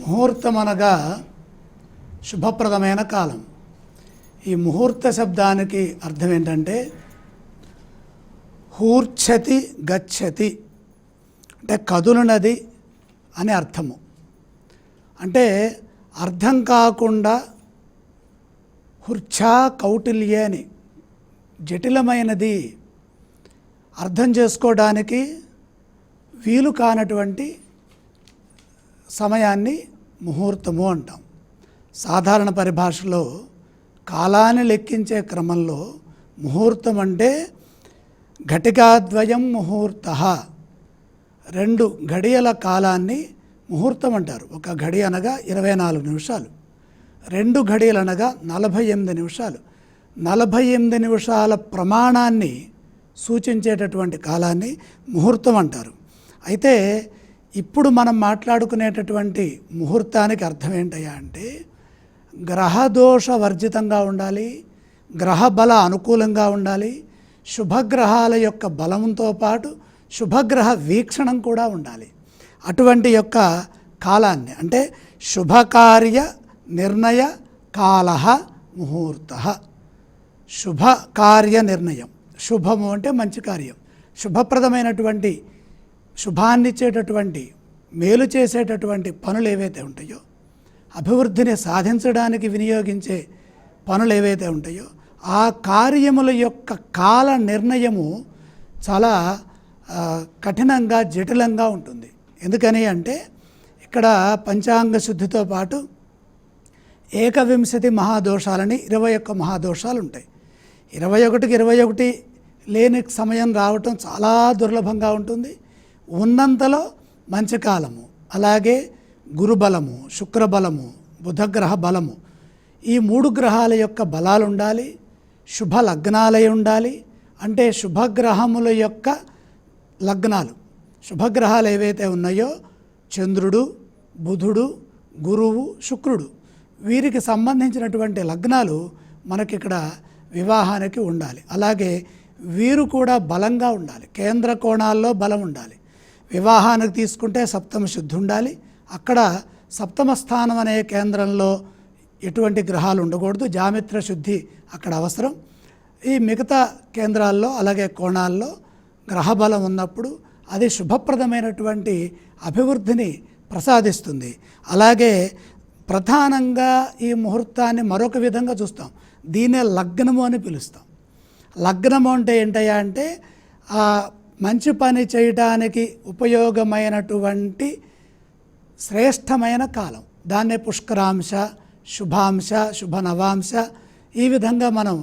ముహూర్తం అనగా శుభప్రదమైన కాలం. ఈ ముహూర్త శబ్దానికి అర్థం ఏంటంటే హూర్ఛతి గచ్చతి అంటే కదులునది అని అర్థము. అంటే అర్థం కాకుండా హుర్ఛా కౌటిల్య అని జటిలమైనది అర్థం చేసుకోవడానికి వీలు కానటువంటి సమయాన్ని ముహూర్తము అంటాం. సాధారణ పరిభాషలో కాలాన్ని లెక్కించే క్రమంలో ముహూర్తం అంటే ఘటికాద్వయం ముహూర్త. రెండు ఘడియల కాలాన్ని ముహూర్తం అంటారు ఒక ఘడి అనగా ఇరవై నాలుగు నిమిషాలు. రెండు ఘడియలు అనగా నలభై ఎనిమిది నిమిషాలు. నలభై ఎనిమిది నిమిషాల ప్రమాణాన్ని సూచించేటటువంటి కాలాన్ని ముహూర్తం అంటారు అయితే ఇప్పుడు మనం మాట్లాడుకునేటటువంటి ముహూర్తానికి అర్థం ఏంటయ్యా అంటే గ్రహదోష వర్జితంగా ఉండాలి గ్రహ బల అనుకూలంగా ఉండాలి శుభగ్రహాల యొక్క బలంతో పాటు శుభగ్రహ వీక్షణం కూడా ఉండాలి. అటువంటి యొక్క కాలాన్ని అంటే శుభకార్య నిర్ణయ కాల ముహూర్త. శుభ కార్య నిర్ణయం శుభము అంటే మంచి కార్యం. శుభప్రదమైనటువంటి శుభాన్నిచ్చేటటువంటి మేలు చేసేటటువంటి పనులు ఏవైతే ఉంటాయో అభివృద్ధిని సాధించడానికి వినియోగించే పనులు ఏవైతే ఉంటాయో ఆ కార్యముల యొక్క కాల నిర్ణయము చాలా కఠినంగా జటిలంగా ఉంటుంది. ఎందుకని అంటే ఇక్కడ పంచాంగ శుద్ధితో పాటు ఏకవింశతి మహాదోషాలని ఇరవై ఒక్క మహాదోషాలు ఉంటాయి. ఇరవై ఒకటికి ఇరవై ఒకటి లేని సమయం రావటం చాలా దుర్లభంగా ఉంటుంది. ఉన్నంతలో మంచి కాలము అలాగే గురుబలము శుక్రబలము బుధగ్రహ బలము. ఈ మూడు గ్రహాల యొక్క బలాలు ఉండాలి శుభ లగ్నాలై ఉండాలి అంటే శుభగ్రహముల యొక్క లగ్నాలు. శుభగ్రహాలు ఏవైతే ఉన్నాయో చంద్రుడు బుధుడు గురువు శుక్రుడు. వీరికి సంబంధించినటువంటి లగ్నాలు మనకిక్కడ వివాహానికి ఉండాలి. అలాగే వీరు కూడా బలంగా ఉండాలి. కేంద్ర కోణాల్లో బలం ఉండాలి. వివాహానికి తీసుకుంటే సప్తమ శుద్ధి ఉండాలి. అక్కడ సప్తమ స్థానం అనే కేంద్రంలో ఎటువంటి గ్రహాలు ఉండకూడదు. జామిత్ర శుద్ధి అక్కడ అవసరం. ఈ మిగతా కేంద్రాల్లో అలాగే కోణాల్లో గ్రహబలం ఉన్నప్పుడు అది శుభప్రదమైనటువంటి అభివృద్ధిని ప్రసాదిస్తుంది. అలాగే ప్రధానంగా ఈ ముహూర్తాన్ని మరొక విధంగా చూస్తాం. దీనే లగ్నము అని పిలుస్తాం. లగ్నము అంటే ఏంటయ్యా అంటే మంచి పని చేయటానికి ఉపయోగమైనటువంటి శ్రేష్టమైన కాలం. దాన్నే పుష్కరాంశ శుభాంశ శుభ నవాంశ ఈ విధంగా మనం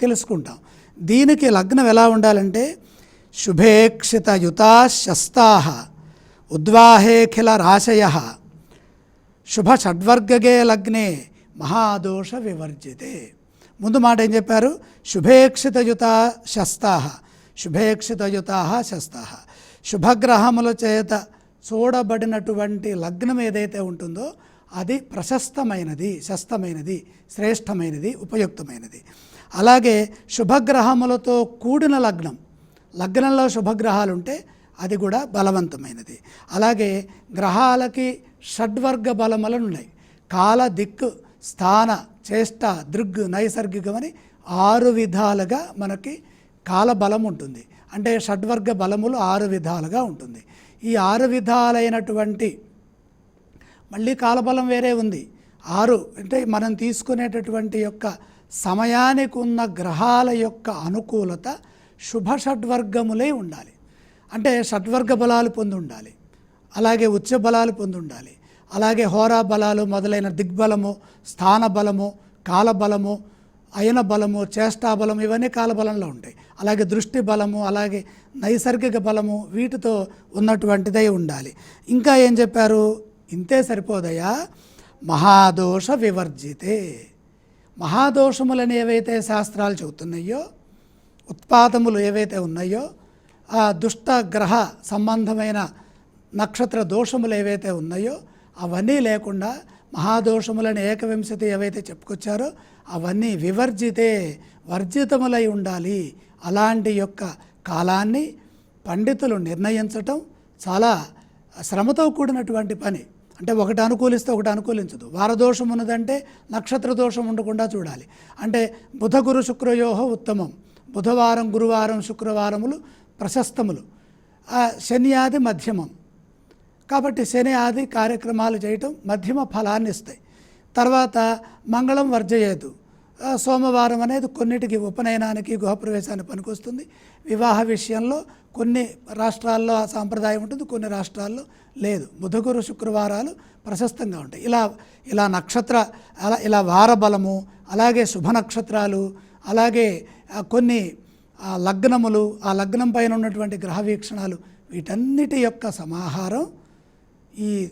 తెలుసుకుంటాం. దీనికి లగ్నం ఎలా ఉండాలంటే శుభేక్షిత యుతా ఉద్వాహేఖిల రాశయ శుభ షడ్వర్గగే లగ్నే మహాదోష వివర్జితే ముందు మాట ఏం చెప్పారు? శుభేక్షితయుత శస్తా శుభేక్షితయుతా శస్త. శుభగ్రహముల చేత చూడబడినటువంటి లగ్నం ఏదైతే ఉంటుందో అది ప్రశస్తమైనది శస్తమైనది శ్రేష్టమైనది ఉపయుక్తమైనది. అలాగే శుభగ్రహములతో కూడిన లగ్నం లగ్నంలో శుభగ్రహాలు ఉంటే అది కూడా బలవంతమైనది. అలాగే గ్రహాలకి షడ్వర్గ బలములు ఉన్నాయి కాల దిక్కు స్థాన చేష్ట దృగ్ నైసర్గికమని ఆరు విధాలుగా మనకి కాల బలం ఉంటుంది. అంటే షడ్వర్గ బలములు ఆరు విధాలుగా ఉంటుంది. ఈ ఆరు విధాలైనటువంటి మళ్ళీ కాలబలం వేరే ఉంది. ఆరు అంటే మనం తీసుకునేటటువంటి యొక్క సమయానికి ఉన్న గ్రహాల యొక్క అనుకూలత శుభ షడ్వర్గములై ఉండాలి. అంటే షడ్వర్గ బలాలు పొంది ఉండాలి. అలాగే ఉచ్చ బలాలు పొంది ఉండాలి. అలాగే హోరా బలాలు మొదలైన దిగ్బలము స్థాన బలము కాలబలము అయన బలము చేష్టాబలము ఇవన్నీ కాలబలంలో ఉంటాయి. అలాగే దృష్టి బలము అలాగే నైసర్గిక బలము వీటితో ఉన్నటువంటిదై ఉండాలి. ఇంకా ఏం చెప్పారు? ఇంతే సరిపోదయా మహాదోష వివర్జితే. మహాదోషములని ఏవైతే శాస్త్రాలు చెబుతున్నాయో ఉత్పాదములు ఏవైతే ఉన్నాయో ఆ దుష్ట గ్రహ సంబంధమైన నక్షత్ర దోషములు ఏవైతే ఉన్నాయో అవన్నీ లేకుండా మహాదోషములను ఏకవింశతి ఏవైతే చెప్పుకొచ్చారో అవన్నీ వివర్జితే వర్జితములై ఉండాలి. అలాంటి యొక్క కాలాన్ని పండితులు నిర్ణయించటం చాలా శ్రమతో కూడినటువంటి పని. అంటే ఒకటి అనుకూలిస్తే ఒకటి అనుకూలించదు. వారదోషం ఉన్నదంటే నక్షత్ర దోషం ఉండకుండా చూడాలి. అంటే బుధ గురు శుక్రయోహ ఉత్తమం. బుధవారం గురువారం శుక్రవారములు ప్రశస్తములు. శనియాది శని ఆది మధ్యమం. కాబట్టి శని ఆది కార్యక్రమాలు చేయటం మధ్యమ ఫలాన్ని ఇస్తాయి. తర్వాత మంగళం వర్జయేదు. సోమవారం అనేది కొన్నిటికి ఉపనయనానికి గృహప్రవేశానికి పనికొస్తుంది. వివాహ విషయంలో కొన్ని రాష్ట్రాల్లో ఆ సాంప్రదాయం ఉంటుంది కొన్ని రాష్ట్రాల్లో లేదు. బుధగురు శుక్రవారాలు ప్రశస్తంగా ఉంటాయి. ఇలా ఇలా నక్షత్ర అలా ఇలా వారబలము అలాగే శుభ నక్షత్రాలు అలాగే కొన్ని లగ్నములు ఆ లగ్నం పైన ఉన్నటువంటి గ్రహ వీక్షణాలు వీటన్నిటి యొక్క సమాహారం ఈ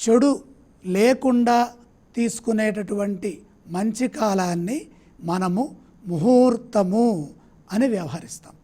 చెడు లేకుండా తీసుకునేటటువంటి మంచి కాలాన్ని మనము ముహూర్తము అని వ్యవహరిస్తాం.